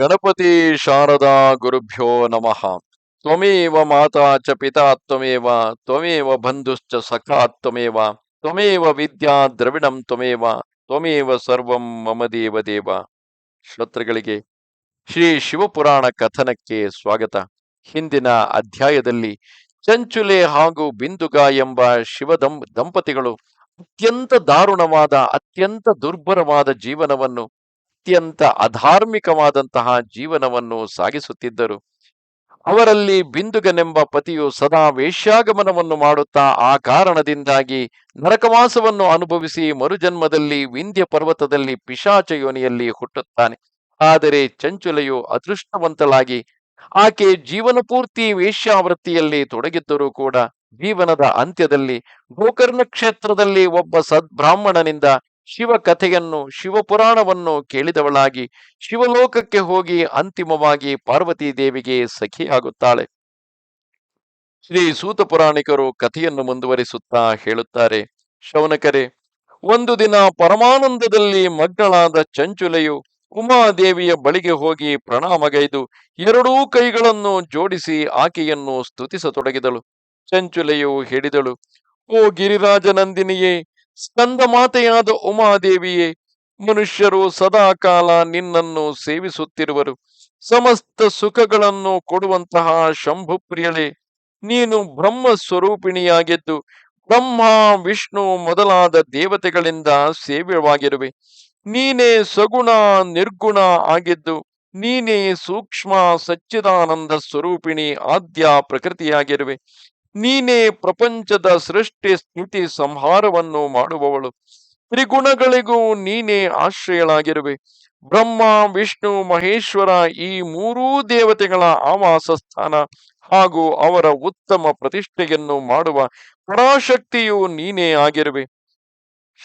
ಗಣಪತಿ ಶಾರದಾ ಗುರುಭ್ಯೋ ನಮಃ. ತ್ವಮೇವ ಮಾತಾ ಚ ಪಿತಾ ತ್ವಮೇವ ತ್ವಮೇವ ಬಂಧುಶ್ಚ ಸಖಾ ತ್ವಮೇವ ತ್ವಮೇವ ವಿದ್ಯಾ ದ್ರವಿಣಂ ತ್ವಮೇವ ತ್ವಮೇವ ಸರ್ವಂ ಮಮ ದೇವ ದೇವ. ಶ್ರೋತೃಗಳಿಗೆ ಶ್ರೀ ಶಿವಪುರಾಣ ಕಥನಕ್ಕೆ ಸ್ವಾಗತ. ಹಿಂದಿನ ಅಧ್ಯಾಯದಲ್ಲಿ ಚಂಚುಲೆ ಹಾಗೂ ಬಿಂದುಗ ಎಂಬ ಶಿವ ದಂಪತಿಗಳು ಅತ್ಯಂತ ದಾರುಣವಾದ, ಅತ್ಯಂತ ದುರ್ಬರವಾದ ಜೀವನವನ್ನು ಅತ್ಯಂತ ಅಧಾರ್ಮಿಕವಾದಂತಹ ಜೀವನವನ್ನು ಸಾಗಿಸುತ್ತಿದ್ದರು. ಅವರಲ್ಲಿ ಬಿಂದುಗನೆಂಬ ಪತಿಯು ಸದಾ ವೇಶ್ಯಾಗಮನವನ್ನು ಮಾಡುತ್ತಾ ಆ ಕಾರಣದಿಂದಾಗಿ ನರಕವಾಸವನ್ನು ಅನುಭವಿಸಿ ಮರುಜನ್ಮದಲ್ಲಿ ವಿಂಧ್ಯ ಪರ್ವತದಲ್ಲಿ ಪಿಶಾಚ ಯೋನಿಯಲ್ಲಿ ಹುಟ್ಟುತ್ತಾನೆ. ಆದರೆ ಚಂಚುಲೆಯು ಅದೃಷ್ಟವಂತಲಾಗಿ ಆಕೆ ಜೀವನ ಪೂರ್ತಿ ವೇಶ್ಯಾವೃತ್ತಿಯಲ್ಲಿ ತೊಡಗಿದ್ದರೂ ಕೂಡ ಜೀವನದ ಅಂತ್ಯದಲ್ಲಿ ಗೋಕರ್ಣ ಕ್ಷೇತ್ರದಲ್ಲಿ ಒಬ್ಬ ಸದ್ಬ್ರಾಹ್ಮಣನಿಂದ ಶಿವ ಕಥೆಯನ್ನು ಶಿವಪುರಾಣವನ್ನು ಕೇಳಿದವಳಾಗಿ ಶಿವಲೋಕಕ್ಕೆ ಹೋಗಿ ಅಂತಿಮವಾಗಿ ಪಾರ್ವತಿ ದೇವಿಗೆ ಸಖಿಯಾಗುತ್ತಾಳೆ ಶ್ರೀ ಸೂತ ಪುರಾಣಿಕರು ಕಥೆಯನ್ನು ಮುಂದುವರಿಸುತ್ತಾ ಹೇಳುತ್ತಾರೆ. ಶೌನಕರೇ, ಒಂದು ದಿನ ಪರಮಾನಂದದಲ್ಲಿ ಮಗ್ನಳಾದ ಚಂಚುಲೆಯು ಉಮಾದೇವಿಯ ಬಳಿಗೆ ಹೋಗಿ ಪ್ರಣಾಮಗೈದು ಎರಡೂ ಕೈಗಳನ್ನು ಜೋಡಿಸಿ ಆಕೆಯನ್ನು ಸ್ತುತಿಸತೊಡಗಿದಳು. ಚಂಚುಲೆಯು ಹೇಳಿದಳು, ಓ ಗಿರಿರಾಜನಂದಿನಿಯೇ ಸ್ಕಂದ ಮಾತೆಯಾದ ಉಮಾದೇವಿಯೇ, ಮನುಷ್ಯರು ಸದಾಕಾಲ ನಿನ್ನನ್ನು ಸೇವಿಸುತ್ತಿರುವರು. ಸಮಸ್ತ ಸುಖಗಳನ್ನು ಕೊಡುವಂತಹ ಶಂಭು ಪ್ರಿಯಳೇ, ನೀನು ಬ್ರಹ್ಮ ಸ್ವರೂಪಿಣಿಯಾಗಿದ್ದು ಬ್ರಹ್ಮ, ವಿಷ್ಣು ಮೊದಲಾದ ದೇವತೆಗಳಿಂದ ಸೇವ್ಯವಾಗಿರುವೆ. ನೀನೇ ಸಗುಣ, ನಿರ್ಗುಣ ಆಗಿದ್ದು, ನೀನೇ ಸೂಕ್ಷ್ಮ ಸಚ್ಚಿದಾನಂದ ಸ್ವರೂಪಿಣಿ ಆದ್ಯ ಪ್ರಕೃತಿಯಾಗಿರುವೆ. ನೀನೇ ಪ್ರಪಂಚದ ಸೃಷ್ಟಿ ಸ್ಥಿತಿ ಸಂಹಾರವನ್ನು ಮಾಡುವವಳು. ತ್ರಿಗುಣಗಳಿಗೂ ನೀನೇ ಆಶ್ರಯಳಾಗಿರುವೆ. ಬ್ರಹ್ಮ, ವಿಷ್ಣು, ಮಹೇಶ್ವರ ಈ ಮೂರೂ ದೇವತೆಗಳ ಆವಾಸ ಸ್ಥಾನ ಹಾಗೂ ಅವರ ಉತ್ತಮ ಪ್ರತಿಷ್ಠೆಯನ್ನು ಮಾಡುವ ಪರಾಶಕ್ತಿಯು ನೀನೇ ಆಗಿರುವೆ.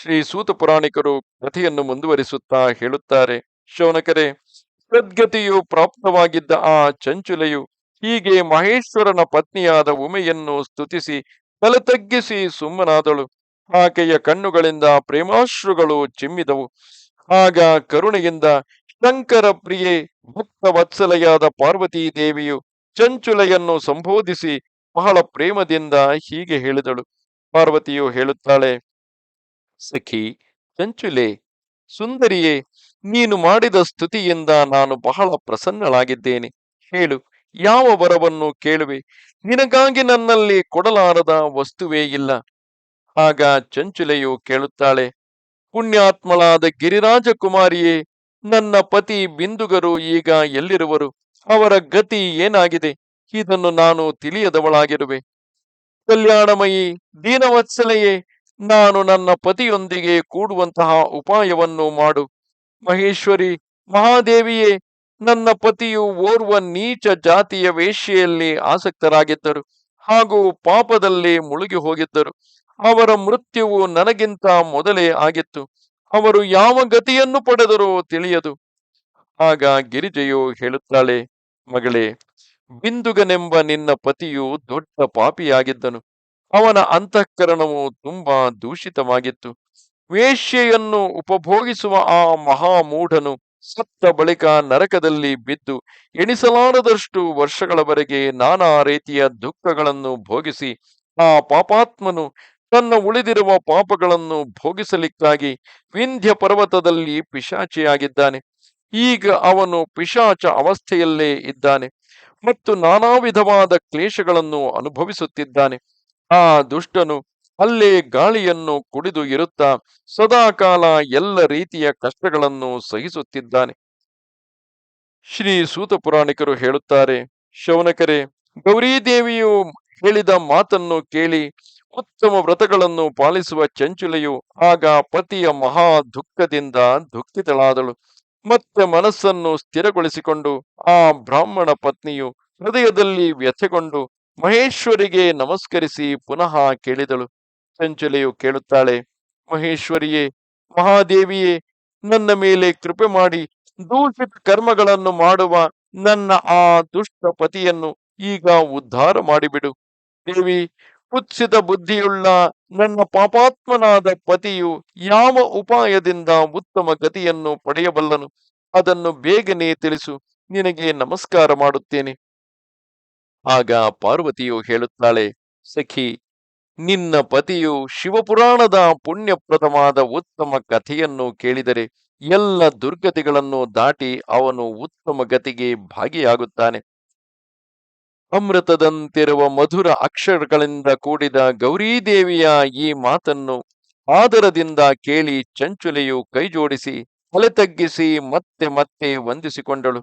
ಶ್ರೀ ಸೂತ ಪುರಾಣಿಕರು ಕಥೆಯನ್ನು ಮುಂದುವರಿಸುತ್ತಾ ಹೇಳುತ್ತಾರೆ. ಶೌನಕರೇ, ಸದ್ಗತಿಯು ಪ್ರಾಪ್ತವಾಗಿದ್ದ ಆ ಚಂಚುಲೆಯು ಹೀಗೆ ಮಹೇಶ್ವರನ ಪತ್ನಿಯಾದ ಉಮೆಯನ್ನು ಸ್ತುತಿಸಿ ತಲೆ ತಗ್ಗಿಸಿ ಸುಮ್ಮನಾದಳು. ಆಕೆಯ ಕಣ್ಣುಗಳಿಂದ ಪ್ರೇಮಾಶ್ರುಗಳು ಚಿಮ್ಮಿದವು. ಆಗ ಕರುಣೆಯಿಂದ ಶಂಕರ ಪ್ರಿಯೆ, ಭಕ್ತ ವತ್ಸಲೆಯಾದ ಪಾರ್ವತೀ ದೇವಿಯು ಚಂಚುಲೆಯನ್ನು ಸಂಬೋಧಿಸಿ ಬಹಳ ಪ್ರೇಮದಿಂದ ಹೀಗೆ ಹೇಳಿದಳು. ಪಾರ್ವತಿಯು ಹೇಳುತ್ತಾಳೆ, ಸಖಿ, ಚಂಚುಲೆ, ಸುಂದರಿಯೇ, ನೀನು ಮಾಡಿದ ಸ್ತುತಿಯಿಂದ ನಾನು ಬಹಳ ಪ್ರಸನ್ನಳಾಗಿದ್ದೇನೆ. ಹೇಳು ಯಾವ ವರವನ್ನು ಕೇಳುವೆ? ನಿನಗಾಗಿ ನನ್ನಲ್ಲಿ ಕೊಡಲಾರದ ವಸ್ತುವೇ ಇಲ್ಲ. ಆಗ ಚಂಚುಲೆಯು ಕೇಳುತ್ತಾಳೆ, ಪುಣ್ಯಾತ್ಮಳಾದ ಗಿರಿರಾಜ ಕುಮಾರಿಯೇ ನನ್ನ ಪತಿ ಬಿಂದುಗರು ಈಗ ಎಲ್ಲಿರುವರು? ಅವರ ಗತಿ ಏನಾಗಿದೆ? ಇದನ್ನು ನಾನು ತಿಳಿಯದವಳಾಗಿರುವೆ. ಕಲ್ಯಾಣಮಯಿ, ದೀನವತ್ಸಲೆಯೇ, ನಾನು ನನ್ನ ಪತಿಯೊಂದಿಗೆ ಕೂಡುವಂತಹ ಉಪಾಯವನ್ನು ಮಾಡು. ಮಹೇಶ್ವರಿ, ಮಹಾದೇವಿಯೇ ನನ್ನ ಪತಿಯು ಓರ್ವ ನೀಚ ಜಾತಿಯ ವೇಶ್ಯೆಯಲ್ಲಿ ಆಸಕ್ತರಾಗಿದ್ದರು ಹಾಗೂ ಪಾಪದಲ್ಲಿ ಮುಳುಗಿ ಹೋಗಿದ್ದರು. ಅವರ ಮೃತ್ಯುವು ನನಗಿಂತ ಮೊದಲೇ ಆಗಿತ್ತು. ಅವರು ಯಾವ ಗತಿಯನ್ನು ಪಡೆದರೋ ತಿಳಿಯದು. ಆಗ ಗಿರಿಜೆಯು ಹೇಳುತ್ತಾಳೆ, ಮಗಳೇ, ಬಿಂದುಗನೆಂಬ ನಿನ್ನ ಪತಿಯು ದೊಡ್ಡ ಪಾಪಿಯಾಗಿದ್ದನು. ಅವನ ಅಂತಃಕರಣವು ತುಂಬಾ ದೂಷಿತವಾಗಿತ್ತು. ವೇಶ್ಯೆಯನ್ನು ಉಪಭೋಗಿಸುವ ಆ ಮಹಾಮೂಢನು ಸತ್ತ ಬಳಿಕ ನರಕದಲ್ಲಿ ಬಿದ್ದು ಎಣಿಸಲಾರದಷ್ಟು ವರ್ಷಗಳವರೆಗೆ ನಾನಾ ರೀತಿಯ ದುಃಖಗಳನ್ನು ಭೋಗಿಸಿ ಆ ಪಾಪಾತ್ಮನು ತನ್ನ ಉಳಿದಿರುವ ಪಾಪಗಳನ್ನು ಭೋಗಿಸಲಿಕ್ಕಾಗಿ ವಿಂಧ್ಯ ಪರ್ವತದಲ್ಲಿ ಪಿಶಾಚಿಯಾಗಿದ್ದಾನೆ. ಈಗ ಅವನು ಪಿಶಾಚ ಅವಸ್ಥೆಯಲ್ಲೇ ಇದ್ದಾನೆ ಮತ್ತು ನಾನಾ ವಿಧವಾದ ಕ್ಲೇಶಗಳನ್ನು ಅನುಭವಿಸುತ್ತಿದ್ದಾನೆ. ಆ ದುಷ್ಟನು ಅಲ್ಲೇ ಗಾಳಿಯನ್ನು ಕುಡಿದು ಇರುತ್ತಾ ಸದಾಕಾಲ ಎಲ್ಲ ರೀತಿಯ ಕಷ್ಟಗಳನ್ನು ಸಹಿಸುತ್ತಿದ್ದಾನೆ. ಶ್ರೀ ಸೂತ ಪುರಾಣಿಕರು ಹೇಳುತ್ತಾರೆ, ಶೌನಕರೇ ಗೌರೀದೇವಿಯು ಹೇಳಿದ ಮಾತನ್ನು ಕೇಳಿ ಉತ್ತಮ ವ್ರತಗಳನ್ನು ಪಾಲಿಸುವ ಚಂಚುಲೆಯು ಆಗ ಪತಿಯ ಮಹಾ ದುಃಖದಿಂದ ದುಃಖಿತಳಾದಳು. ಮತ್ತೆ ಮನಸ್ಸನ್ನು ಸ್ಥಿರಗೊಳಿಸಿಕೊಂಡು ಆ ಬ್ರಾಹ್ಮಣ ಪತ್ನಿಯು ಹೃದಯದಲ್ಲಿ ವ್ಯಥೆಗೊಂಡು ಮಹೇಶ್ವರಿಗೆ ನಮಸ್ಕರಿಸಿ ಪುನಃ ಕೇಳಿದಳು. ಚಂಚಲೆಯು ಕೇಳುತ್ತಾಳೆ, ಮಹೇಶ್ವರಿಯೇ, ಮಹಾದೇವಿಯೇ, ನನ್ನ ಮೇಲೆ ಕೃಪೆ ಮಾಡಿ, ದೂಷಿತ ಕರ್ಮಗಳನ್ನು ಮಾಡುವ ನನ್ನ ಆ ದುಷ್ಟ ಪತಿಯನ್ನು ಈಗ ಉದ್ಧಾರ ಮಾಡಿಬಿಡು. ದೇವಿ ಕುತ್ಸಿತ ಬುದ್ಧಿಯುಳ್ಳ ನನ್ನ ಪಾಪಾತ್ಮನಾದ ಪತಿಯು ಯಾವ ಉಪಾಯದಿಂದ ಉತ್ತಮ ಗತಿಯನ್ನು ಪಡೆಯಬಲ್ಲನು? ಅದನ್ನು ಬೇಗನೆ ತಿಳಿಸು, ನಿನಗೆ ನಮಸ್ಕಾರ ಮಾಡುತ್ತೇನೆ. ಆಗ ಪಾರ್ವತಿಯು ಹೇಳುತ್ತಾಳೆ, ಸಖಿ ನಿನ್ನ ಪತಿಯು ಶಿವಪುರಾಣದ ಪುಣ್ಯಪ್ರದವಾದ ಉತ್ತಮ ಕಥೆಯನ್ನು ಕೇಳಿದರೆ ಎಲ್ಲ ದುರ್ಗತಿಗಳನ್ನು ದಾಟಿ ಅವನು ಉತ್ತಮ ಗತಿಗೆ ಭಾಗಿಯಾಗುತ್ತಾನೆ. ಅಮೃತದಂತಿರುವ ಮಧುರ ಅಕ್ಷರಗಳಿಂದ ಕೂಡಿದ ಗೌರೀದೇವಿಯ ಈ ಮಾತನ್ನು ಆದರದಿಂದ ಕೇಳಿ ಚಂಚುಲೆಯು ಕೈಜೋಡಿಸಿ ತಲೆ ತಗ್ಗಿಸಿ ಮತ್ತೆ ಮತ್ತೆ ವಂದಿಸಿಕೊಂಡಳು.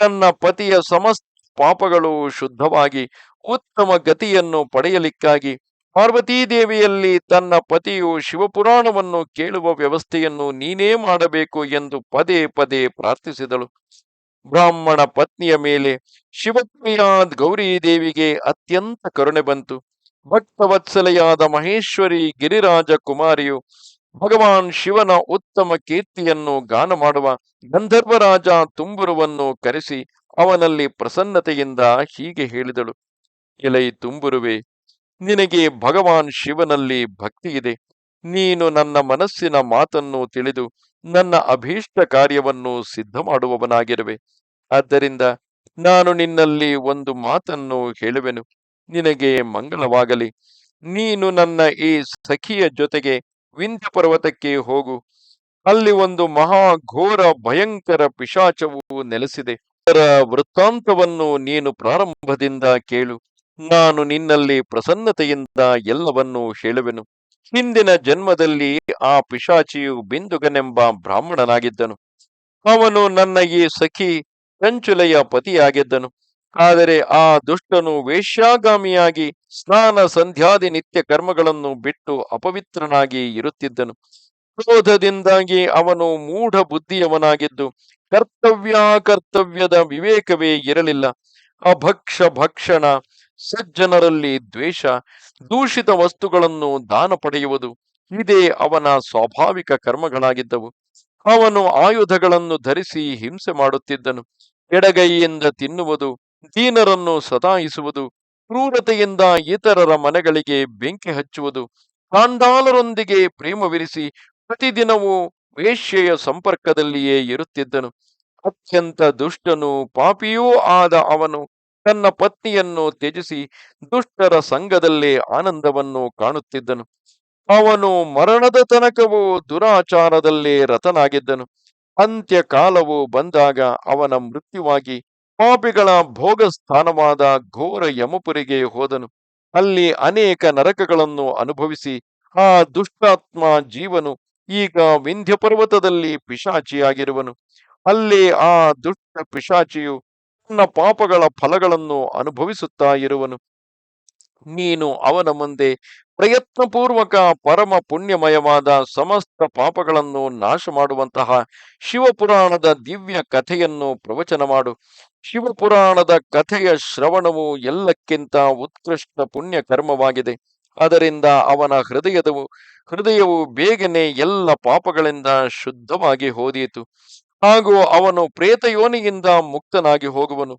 ತನ್ನ ಪತಿಯ ಸಮಸ್ತ ಪಾಪಗಳು ಶುದ್ಧವಾಗಿ ಉತ್ತಮ ಗತಿಯನ್ನು ಪಡೆಯಲಿಕ್ಕಾಗಿ ಪಾರ್ವತೀದೇವಿಯಲ್ಲಿ ತನ್ನ ಪತಿಯು ಶಿವಪುರಾಣವನ್ನು ಕೇಳುವ ವ್ಯವಸ್ಥೆಯನ್ನು ನೀನೇ ಮಾಡಬೇಕು ಎಂದು ಪದೇ ಪದೇ ಪ್ರಾರ್ಥಿಸಿದಳು. ಬ್ರಾಹ್ಮಣ ಪತ್ನಿಯ ಮೇಲೆ ಶಿವಪ್ರಿಯಾದ್ ಗೌರೀದೇವಿಗೆ ಅತ್ಯಂತ ಕರುಣೆ ಬಂತು. ಭಕ್ತವತ್ಸಲೆಯಾದ ಮಹೇಶ್ವರಿ ಗಿರಿರಾಜ ಕುಮಾರಿಯು ಭಗವಾನ್ ಶಿವನ ಉತ್ತಮ ಕೀರ್ತಿಯನ್ನು ಗಾನ ಮಾಡುವ ಗಂಧರ್ವರಾಜ ತುಂಬುರುವನ್ನು ಕರೆಸಿ ಅವನಲ್ಲಿ ಪ್ರಸನ್ನತೆಯಿಂದ ಹೀಗೆ ಹೇಳಿದಳು. ಎಲೈ ತುಂಬುರುವೆ ನಿನಗೆ ಭಗವಾನ್ ಶಿವನಲ್ಲಿ ಭಕ್ತಿ ಇದೆ ನೀನು ನನ್ನ ಮನಸ್ಸಿನ ಮಾತನ್ನು ತಿಳಿದು ನನ್ನ ಅಭೀಷ್ಟ ಕಾರ್ಯವನ್ನು ಸಿದ್ಧ ಮಾಡುವವನಾಗಿರುವೆ ಆದ್ದರಿಂದ ನಾನು ನಿನ್ನಲ್ಲಿ ಒಂದು ಮಾತನ್ನು ಹೇಳುವೆನು. ನಿನಗೆ ಮಂಗಳವಾಗಲಿ. ನೀನು ನನ್ನ ಈ ಸಖಿಯ ಜೊತೆಗೆ ವಿಂಧ್ಯ ಪರ್ವತಕ್ಕೆ ಹೋಗು. ಅಲ್ಲಿ ಒಂದು ಮಹಾ ಘೋರ ಭಯಂಕರ ಪಿಶಾಚವು ನೆಲೆಸಿದೆ. ಅದರ ವೃತ್ತಾಂತವನ್ನು ನೀನು ಪ್ರಾರಂಭದಿಂದ ಕೇಳು. ನಾನು ನಿನ್ನಲ್ಲಿ ಪ್ರಸನ್ನತೆಯಿಂದ ಎಲ್ಲವನ್ನೂ ಹೇಳುವೆನು. ಹಿಂದಿನ ಜನ್ಮದಲ್ಲಿ ಆ ಪಿಶಾಚಿಯು ಬಿಂದುಗನೆಂಬ ಬ್ರಾಹ್ಮಣನಾಗಿದ್ದನು. ಅವನು ನನ್ನ ಈ ಸಖಿ ಚಂಚುಲೆಯ ಪತಿಯಾಗಿದ್ದನು. ಆದರೆ ಆ ದುಷ್ಟನು ವೇಶ್ಯಾಗಾಮಿಯಾಗಿ ಸ್ನಾನ ಸಂಧ್ಯಾದಿ ನಿತ್ಯ ಕರ್ಮಗಳನ್ನು ಬಿಟ್ಟು ಅಪವಿತ್ರನಾಗಿ ಇರುತ್ತಿದ್ದನು. ಕ್ರೋಧದಿಂದಾಗಿ ಅವನು ಮೂಢ ಬುದ್ಧಿಯವನಾಗಿದ್ದು ಕರ್ತವ್ಯ ಕರ್ತವ್ಯದ ವಿವೇಕವೇ ಇರಲಿಲ್ಲ. ಅಭಕ್ಷ ಭಕ್ಷಣ ಸಜ್ಜನರಲ್ಲಿ ದ್ವೇಷ, ದೂಷಿತ ವಸ್ತುಗಳನ್ನು ದಾನ ಪಡೆಯುವುದು, ಇದೇ ಅವನ ಸ್ವಾಭಾವಿಕ ಕರ್ಮಗಳಾಗಿದ್ದವು. ಅವನು ಆಯುಧಗಳನ್ನು ಧರಿಸಿ ಹಿಂಸೆ ಮಾಡುತ್ತಿದ್ದನು. ಎಡಗೈಯಿಂದ ತಿನ್ನುವುದು, ದೀನರನ್ನು ಸತಾಯಿಸುವುದು, ಕ್ರೂರತೆಯಿಂದ ಇತರರ ಮನೆಗಳಿಗೆ ಬೆಂಕಿ ಹಚ್ಚುವುದು, ಕಾಂಡಾಲರೊಂದಿಗೆ ಪ್ರೇಮವಿರಿಸಿ ಪ್ರತಿದಿನವೂ ವೇಶ್ಯೆಯ ಸಂಪರ್ಕದಲ್ಲಿಯೇ ಇರುತ್ತಿದ್ದನು. ಅತ್ಯಂತ ದುಷ್ಟನು ಪಾಪಿಯೂ ಆದ ಅವನು ತನ್ನ ಪತ್ನಿಯನ್ನು ತ್ಯಜಿಸಿ ದುಷ್ಟರ ಸಂಘದಲ್ಲಿ ಆನಂದವನ್ನು ಕಾಣುತ್ತಿದ್ದನು. ಅವನು ಮರಣದ ತನಕವೂ ದುರಾಚಾರದಲ್ಲಿ ರತನಾಗಿದ್ದನು. ಅಂತ್ಯಕಾಲವು ಬಂದಾಗ ಅವನ ಮೃತ್ಯುವಾಗಿ ಪಾಪಿಗಳ ಭೋಗ ಸ್ಥಾನವಾದ ಘೋರ ಯಮಪುರಿಗೆ ಹೋದನು. ಅಲ್ಲಿ ಅನೇಕ ನರಕಗಳನ್ನು ಅನುಭವಿಸಿ ಆ ದುಷ್ಟಾತ್ಮ ಜೀವನು ಈಗ ವಿಂಧ್ಯ ಪರ್ವತದಲ್ಲಿ ಪಿಶಾಚಿಯಾಗಿರುವನು. ಅಲ್ಲಿ ಆ ದುಷ್ಟ ಪಿಶಾಚಿಯು ತನ್ನ ಪಾಪಗಳ ಫಲಗಳನ್ನು ಅನುಭವಿಸುತ್ತಾ ಇರುವನು. ನೀನು ಅವನ ಮುಂದೆ ಪ್ರಯತ್ನಪೂರ್ವಕ ಪರಮ ಪುಣ್ಯಮಯವಾದ ಸಮಸ್ತ ಪಾಪಗಳನ್ನು ನಾಶ ಮಾಡುವಂತಹ ಶಿವಪುರಾಣದ ದಿವ್ಯ ಕಥೆಯನ್ನು ಪ್ರವಚನ ಮಾಡು. ಶಿವಪುರಾಣದ ಕಥೆಯ ಶ್ರವಣವು ಎಲ್ಲಕ್ಕಿಂತ ಉತ್ಕೃಷ್ಟ ಪುಣ್ಯ ಕರ್ಮವಾಗಿದೆ ಅದರಿಂದ ಅವನ ಹೃದಯದವು, ಹೃದಯವು ಬೇಗನೆ ಎಲ್ಲ ಪಾಪಗಳಿಂದ ಶುದ್ಧವಾಗಿ ಹೋದೀತು. ಹಾಗೂ ಅವನು ಪ್ರೇತಯೋನಿಯಿಂದ ಮುಕ್ತನಾಗಿ ಹೋಗುವನು.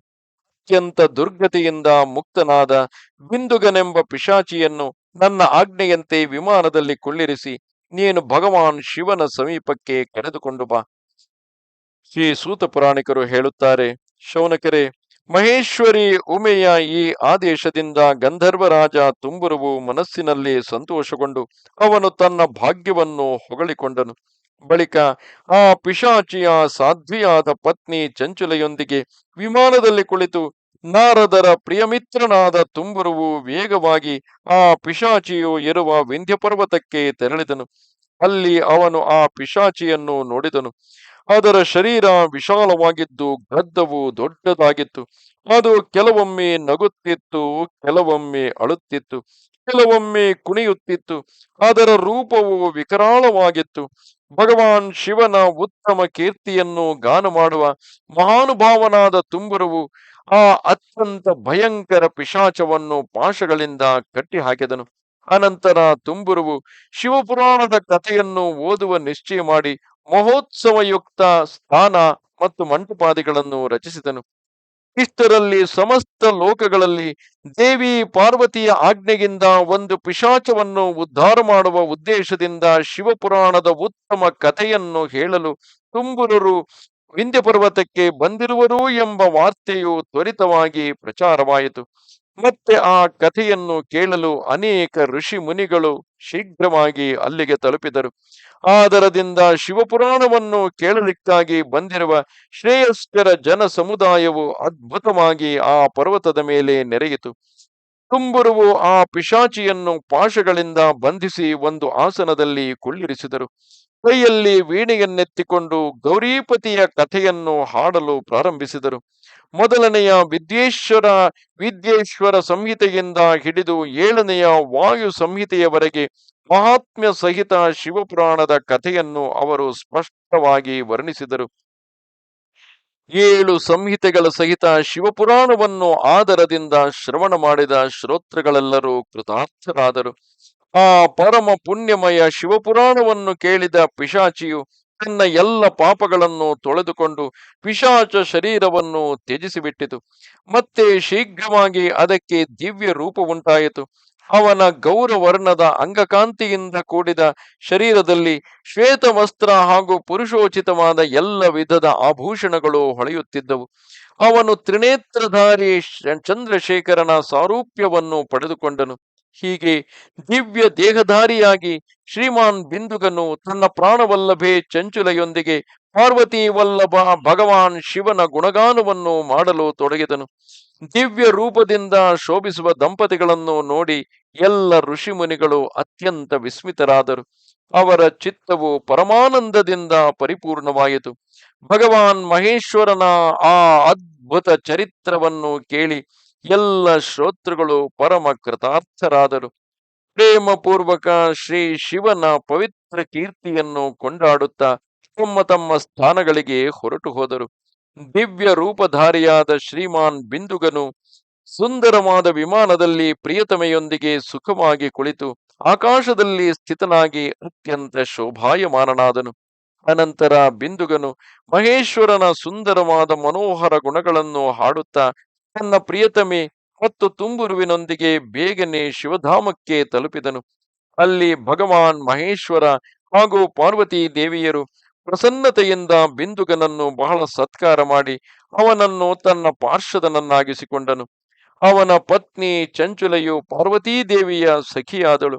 ಅತ್ಯಂತ ದುರ್ಗತಿಯಿಂದ ಮುಕ್ತನಾದ ಬಿಂದುಗನೆಂಬ ಪಿಶಾಚಿಯನ್ನು ನನ್ನ ಆಜ್ಞೆಯಂತೆ ವಿಮಾನದಲ್ಲಿ ಕುಳ್ಳಿರಿಸಿ, ನೀನು ಭಗವಾನ್ ಶಿವನ ಸಮೀಪಕ್ಕೆ ಕರೆದುಕೊಂಡು ಬಾ. ಶ್ರೀ ಸೂತ ಪುರಾಣಿಕರು ಹೇಳುತ್ತಾರೆ, ಶೌನಕರೆ, ಮಹೇಶ್ವರಿ ಉಮೆಯ ಈ ಆದೇಶದಿಂದ ಗಂಧರ್ವರಾಜ ತುಂಬುರುವು ಮನಸ್ಸಿನಲ್ಲಿ ಸಂತೋಷಗೊಂಡು ಅವನು ತನ್ನ ಭಾಗ್ಯವನ್ನು ಹೊಗಳಿಕೊಂಡನು. ಬಳಿಕ ಆ ಪಿಶಾಚಿಯ ಸಾಧ್ವಿಯಾದ ಪತ್ನಿ ಚಂಚುಲೆಯೊಂದಿಗೆ ವಿಮಾನದಲ್ಲಿ ಕುಳಿತು ನಾರದರ ಪ್ರಿಯಮಿತ್ರನಾದ ತುಂಬುರುವು ವೇಗವಾಗಿ ಆ ಪಿಶಾಚಿಯು ಇರುವ ವಿಂಧ್ಯ ಪರ್ವತಕ್ಕೆ ತೆರಳಿದನು. ಅಲ್ಲಿ ಅವನು ಆ ಪಿಶಾಚಿಯನ್ನು ನೋಡಿದನು. ಅದರ ಶರೀರ ವಿಶಾಲವಾಗಿದ್ದು ಗದ್ದವು ದೊಡ್ಡದಾಗಿತ್ತು. ಅದು ಕೆಲವೊಮ್ಮೆ ನಗುತ್ತಿತ್ತು, ಕೆಲವೊಮ್ಮೆ ಅಳುತ್ತಿತ್ತು, ಕೆಲವೊಮ್ಮೆ ಕುಣಿಯುತ್ತಿತ್ತು. ಅದರ ರೂಪವು ವಿಕರಾಳವಾಗಿತ್ತು. ಭಗವಾನ್ ಶಿವನ ಉತ್ತಮ ಕೀರ್ತಿಯನ್ನು ಗಾನ ಮಾಡುವ ಮಹಾನುಭಾವನಾದ ತುಂಬುರುವು ಆ ಅತ್ಯಂತ ಭಯಂಕರ ಪಿಶಾಚವನ್ನು ಪಾಶಗಳಿಂದ ಕಟ್ಟಿ ಹಾಕಿದನು ಅನಂತರ ತುಂಬುರುವು ಶಿವಪುರಾಣದ ಕಥೆಯನ್ನು ಓದುವ ನಿಶ್ಚಯ ಮಾಡಿ ಮಹೋತ್ಸವಯುಕ್ತ ಸ್ಥಾನ ಮತ್ತು ಮಂಟಪಾದಿಗಳನ್ನು ರಚಿಸಿದನು. ಇಷ್ಟರಲ್ಲಿ ಸಮಸ್ತ ಲೋಕಗಳಲ್ಲಿ ದೇವಿ ಪಾರ್ವತಿಯ ಆಜ್ಞೆಯಿಂದ ಒಂದು ಪಿಶಾಚವನ್ನು ಉದ್ಧಾರ ಮಾಡುವ ಉದ್ದೇಶದಿಂದ ಶಿವಪುರಾಣದ ಉತ್ತಮ ಕಥೆಯನ್ನು ಹೇಳಲು ತುಂಬುರರು ವಿಂಧ್ಯ ಪರ್ವತಕ್ಕೆ ಬಂದಿರುವರು ಎಂಬ ವಾರ್ತೆಯು ತ್ವರಿತವಾಗಿ ಪ್ರಚಾರವಾಯಿತು. ಮತ್ತೆ ಆ ಕಥೆಯನ್ನು ಕೇಳಲು ಅನೇಕ ಋಷಿ ಮುನಿಗಳು ಶೀಘ್ರವಾಗಿ ಅಲ್ಲಿಗೆ ತಲುಪಿದರು. ಆದರದಿಂದ ಶಿವಪುರಾಣವನ್ನು ಕೇಳಲಿಕ್ಕಾಗಿ ಬಂದಿರುವ ಶ್ರೇಯಸ್ಕರ ಜನ ಸಮುದಾಯವು ಅದ್ಭುತವಾಗಿ ಆ ಪರ್ವತದ ಮೇಲೆ ನೆರೆಯಿತು. ತುಂಬುರುವು ಆ ಪಿಶಾಚಿಯನ್ನು ಪಾಶಗಳಿಂದ ಬಂಧಿಸಿ ಒಂದು ಆಸನದಲ್ಲಿ ಕುಳ್ಳಿರಿಸಿದರು. ಕೈಯಲ್ಲಿ ವೀಣೆಯನ್ನೆತ್ತಿಕೊಂಡು ಗೌರೀಪತಿಯ ಕಥೆಯನ್ನು ಹಾಡಲು ಪ್ರಾರಂಭಿಸಿದರು. ಮೊದಲನೆಯ ವಿದ್ಯೇಶ್ವರ ವಿದ್ಯೇಶ್ವರ ಸಂಹಿತೆಯಿಂದ ಹಿಡಿದು ಏಳನೆಯ ವಾಯು ಸಂಹಿತೆಯವರೆಗೆ ಮಹಾತ್ಮ್ಯ ಸಹಿತ ಶಿವಪುರಾಣದ ಕಥೆಯನ್ನು ಅವರು ಸ್ಪಷ್ಟವಾಗಿ ವರ್ಣಿಸಿದರು. ಏಳು ಸಂಹಿತೆಗಳ ಸಹಿತ ಶಿವಪುರಾಣವನ್ನು ಆದರದಿಂದ ಶ್ರವಣ ಮಾಡಿದ ಶ್ರೋತೃಗಳೆಲ್ಲರೂ ಕೃತಾರ್ಥರಾದರು. ಆ ಪರಮ ಪುಣ್ಯಮಯ ಶಿವಪುರಾಣವನ್ನು ಕೇಳಿದ ಪಿಶಾಚಿಯು ತನ್ನ ಎಲ್ಲ ಪಾಪಗಳನ್ನು ತೊಳೆದುಕೊಂಡು ಪಿಶಾಚ ಶರೀರವನ್ನು ತ್ಯಜಿಸಿಬಿಟ್ಟಿತು. ಮತ್ತೆ ಶೀಘ್ರವಾಗಿ ಅದಕ್ಕೆ ದಿವ್ಯ ರೂಪ ಉಂಟಾಯಿತು. ಅವನ ಗೌರವರ್ಣದ ಅಂಗಕಾಂತಿಯಿಂದ ಕೂಡಿದ ಶರೀರದಲ್ಲಿ ಶ್ವೇತ ವಸ್ತ್ರ ಹಾಗೂ ಪುರುಷೋಚಿತವಾದ ಎಲ್ಲ ವಿಧದ ಆಭೂಷಣಗಳು ಹೊಳೆಯುತ್ತಿದ್ದವು. ಅವನು ತ್ರಿನೇತ್ರಧಾರಿ ಚಂದ್ರಶೇಖರನ ಸಾರೂಪ್ಯವನ್ನು ಪಡೆದುಕೊಂಡನು. ಹೀಗೆ ದಿವ್ಯ ದೇಹಧಾರಿಯಾಗಿ ಶ್ರೀಮಾನ್ ಬಿಂದುಗನು ತನ್ನ ಪ್ರಾಣವಲ್ಲಭೆ ಚಂಚುಲೆಯೊಂದಿಗೆ ಪಾರ್ವತಿ ವಲ್ಲಭ ಭಗವಾನ್ ಶಿವನ ಗುಣಗಾನವನ್ನು ಮಾಡಲು ತೊಡಗಿದನು. ದಿವ್ಯ ರೂಪದಿಂದ ಶೋಭಿಸುವ ದಂಪತಿಗಳನ್ನು ನೋಡಿ ಎಲ್ಲ ಋಷಿಮುನಿಗಳು ಅತ್ಯಂತ ವಿಸ್ಮಿತರಾದರು. ಅವರ ಚಿತ್ತವು ಪರಮಾನಂದದಿಂದ ಪರಿಪೂರ್ಣವಾಯಿತು. ಭಗವಾನ್ ಮಹೇಶ್ವರನ ಆ ಅದ್ಭುತ ಚರಿತ್ರವನ್ನು ಕೇಳಿ ಎಲ್ಲ ಶ್ರೋತೃಗಳು ಪರಮ ಕೃತಾರ್ಥರಾದರು. ಪ್ರೇಮಪೂರ್ವಕ ಶ್ರೀ ಶಿವನ ಪವಿತ್ರ ಕೀರ್ತಿಯನ್ನು ಕೊಂಡಾಡುತ್ತಾ ತಮ್ಮ ತಮ್ಮ ಸ್ಥಾನಗಳಿಗೆ ಹೊರಟು ಹೋದರು. ದಿವ್ಯ ರೂಪಧಾರಿಯಾದ ಶ್ರೀಮಾನ್ ಬಿಂದುಗನು ಸುಂದರವಾದ ವಿಮಾನದಲ್ಲಿ ಪ್ರಿಯತಮೆಯೊಂದಿಗೆ ಸುಖವಾಗಿ ಕುಳಿತು ಆಕಾಶದಲ್ಲಿ ಸ್ಥಿತನಾಗಿ ಅತ್ಯಂತ ಶೋಭಾಯಮಾನನಾದನು. ಅನಂತರ ಬಿಂದುಗನು ಮಹೇಶ್ವರನ ಸುಂದರವಾದ ಮನೋಹರ ಗುಣಗಳನ್ನು ಹಾಡುತ್ತಾ ತನ್ನ ಪ್ರಿಯತಮೆ ಮತ್ತು ತುಂಬುರುವಿನೊಂದಿಗೆ ಬೇಗನೆ ಶಿವಧಾಮಕ್ಕೆ ತಲುಪಿದನು. ಅಲ್ಲಿ ಭಗವಾನ್ ಮಹೇಶ್ವರ ಹಾಗೂ ಪಾರ್ವತಿ ದೇವಿಯರು ಪ್ರಸನ್ನತೆಯಿಂದ ಬಿಂದುಗನನ್ನು ಬಹಳ ಸತ್ಕಾರ ಮಾಡಿ ಅವನನ್ನು ತನ್ನ ಪಾರ್ಶ್ವದನನ್ನಾಗಿಸಿಕೊಂಡನು ಅವನ ಪತ್ನಿ ಚಂಚುಲೆಯು ಪಾರ್ವತೀ ದೇವಿಯ ಸಖಿಯಾದಳು.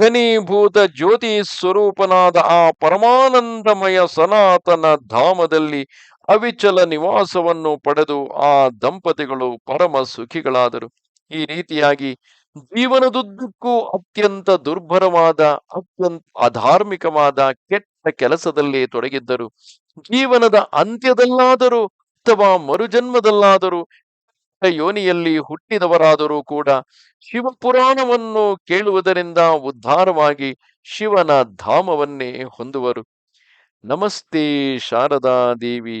ಘನೀಭೂತ ಜ್ಯೋತಿ ಸ್ವರೂಪನಾದ ಆ ಪರಮಾನಂದಮಯ ಸನಾತನ ಧಾಮದಲ್ಲಿ ಅವಿಚಲ ನಿವಾಸವನ್ನು ಪಡೆದು ಆ ದಂಪತಿಗಳು ಪರಮ ಸುಖಿಗಳಾದರು. ಈ ರೀತಿಯಾಗಿ ಜೀವನದುದ್ದಕ್ಕೂ ಅತ್ಯಂತ ದುರ್ಭರವಾದ, ಅತ್ಯಂತ ಅಧಾರ್ಮಿಕವಾದ ಕೆಟ್ಟ ಕೆಲಸದಲ್ಲಿ ತೊಡಗಿದ್ದರು. ಜೀವನದ ಅಂತ್ಯದಲ್ಲಾದರೂ ಅಥವಾ ಮರುಜನ್ಮದಲ್ಲಾದರೂ ಯೋನಿಯಲ್ಲಿ ಹುಟ್ಟಿದವರಾದರೂ ಕೂಡ ಶಿವಪುರಾಣವನ್ನು ಕೇಳುವುದರಿಂದ ಉದ್ಧಾರವಾಗಿ ಶಿವನ ಧಾಮವನ್ನೇ ಹೊಂದುವರು. ನಮಸ್ತೆ ಶಾರದಾ ದೇವಿ.